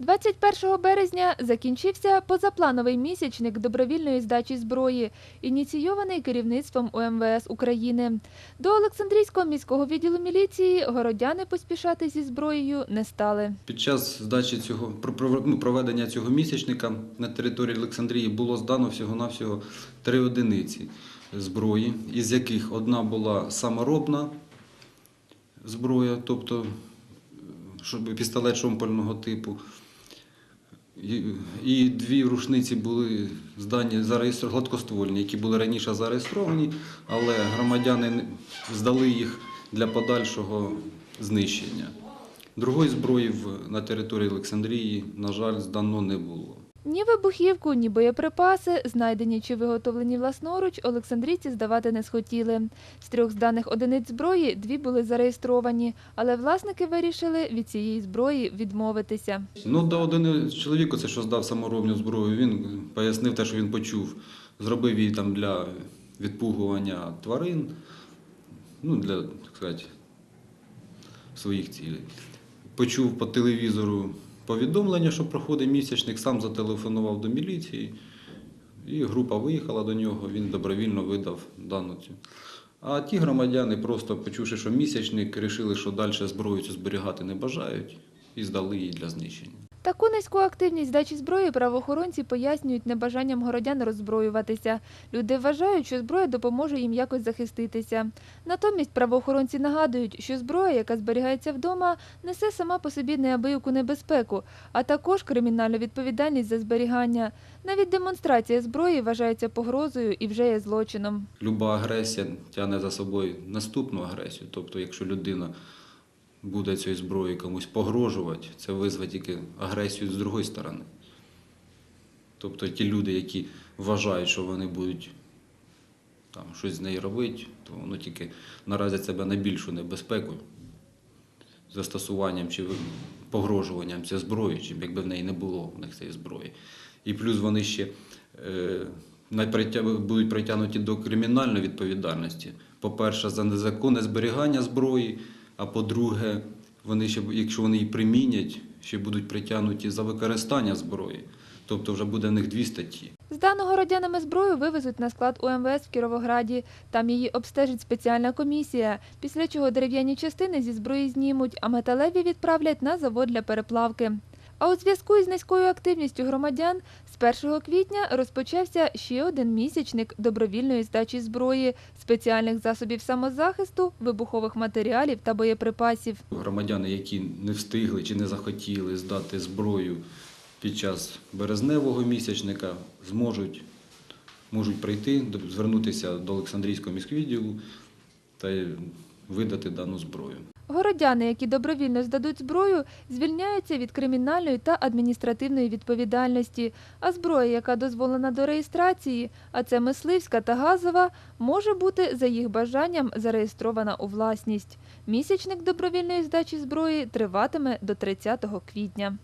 21 березня закінчився позаплановий місячник добровільної здачі зброї, ініційований керівництвом УМВС України. До Олександрійського міського відділу міліції городяни поспішати зі зброєю не стали. Під час здачі цього ну, проведення цього місячника на території Олександрії було здано всього-навсього три одиниці зброї, із яких одна була саморобна зброя, тобто е, щоб пістолет шомпольного типу. І, дві рушниці були здані зареєстровані, гладкоствольні, які були раніше зареєстровані, але громадяни здали їх для подальшого знищення. Другої зброї на території Олександрії, на жаль, здано не було. Ні вибухівку, ні боєприпаси, знайдені чи виготовлені власноруч, олександрійці здавати не схотіли. З трьох зданих одиниць зброї дві були зареєстровані, але власники вирішили від цієї зброї відмовитися. Ну, до один чоловік, це що здав саморобну зброю, він пояснив те, що він почув, зробив її там для відпугування тварин, ну, для, так сказати, своїх цілей. Почув по телевізору повідомлення, що проходить місячник, сам зателефонував до міліції, і група виїхала до нього, він добровільно видав дану цю. А ті громадяни, просто почувши, що місячник, вирішили, що далі зброю зберігати не бажають, і здали її для знищення. Таку низьку активність здачі зброї правоохоронці пояснюють небажанням городян роззброюватися. Люди вважають, що зброя допоможе їм якось захиститися. Натомість правоохоронці нагадують, що зброя, яка зберігається вдома, несе сама по собі неабияку небезпеку, а також кримінальну відповідальність за зберігання. Навіть демонстрація зброї вважається погрозою і вже є злочином. Люба агресія тягне за собою наступну агресію. Тобто, якщо людина буде цією зброєю комусь погрожувати, це визве тільки агресію з другої сторони. Тобто ті люди, які вважають, що вони будуть там, щось з нею робити, то воно тільки наразить себе на більшу небезпеку застосуванням чи погрожуванням цієї зброї, чим якби в неї не було в них цієї зброї. І плюс вони ще е, будуть притягнуті до кримінальної відповідальності. По-перше, за незаконне зберігання зброї, а по-друге, вони ще, якщо вони її примінять, ще будуть притягнуті за використання зброї. Тобто вже буде в них дві статті. Здану городянами зброю вивезуть на склад УМВС в Кіровограді. Там її обстежить спеціальна комісія, після чого дерев'яні частини зі зброї знімуть, а металеві відправлять на завод для переплавки. А у зв'язку із низькою активністю громадян з 1 квітня розпочався ще один місячник добровільної здачі зброї, спеціальних засобів самозахисту, вибухових матеріалів та боєприпасів. Громадяни, які не встигли чи не захотіли здати зброю під час березневого місячника, зможуть можуть прийти, звернутися до Олександрійського міськвідділу та видати дану зброю. Городяни, які добровільно здадуть зброю, звільняються від кримінальної та адміністративної відповідальності. А зброя, яка дозволена до реєстрації, а це мисливська та газова, може бути за їх бажанням зареєстрована у власність. Місячник добровільної здачі зброї триватиме до 30 квітня.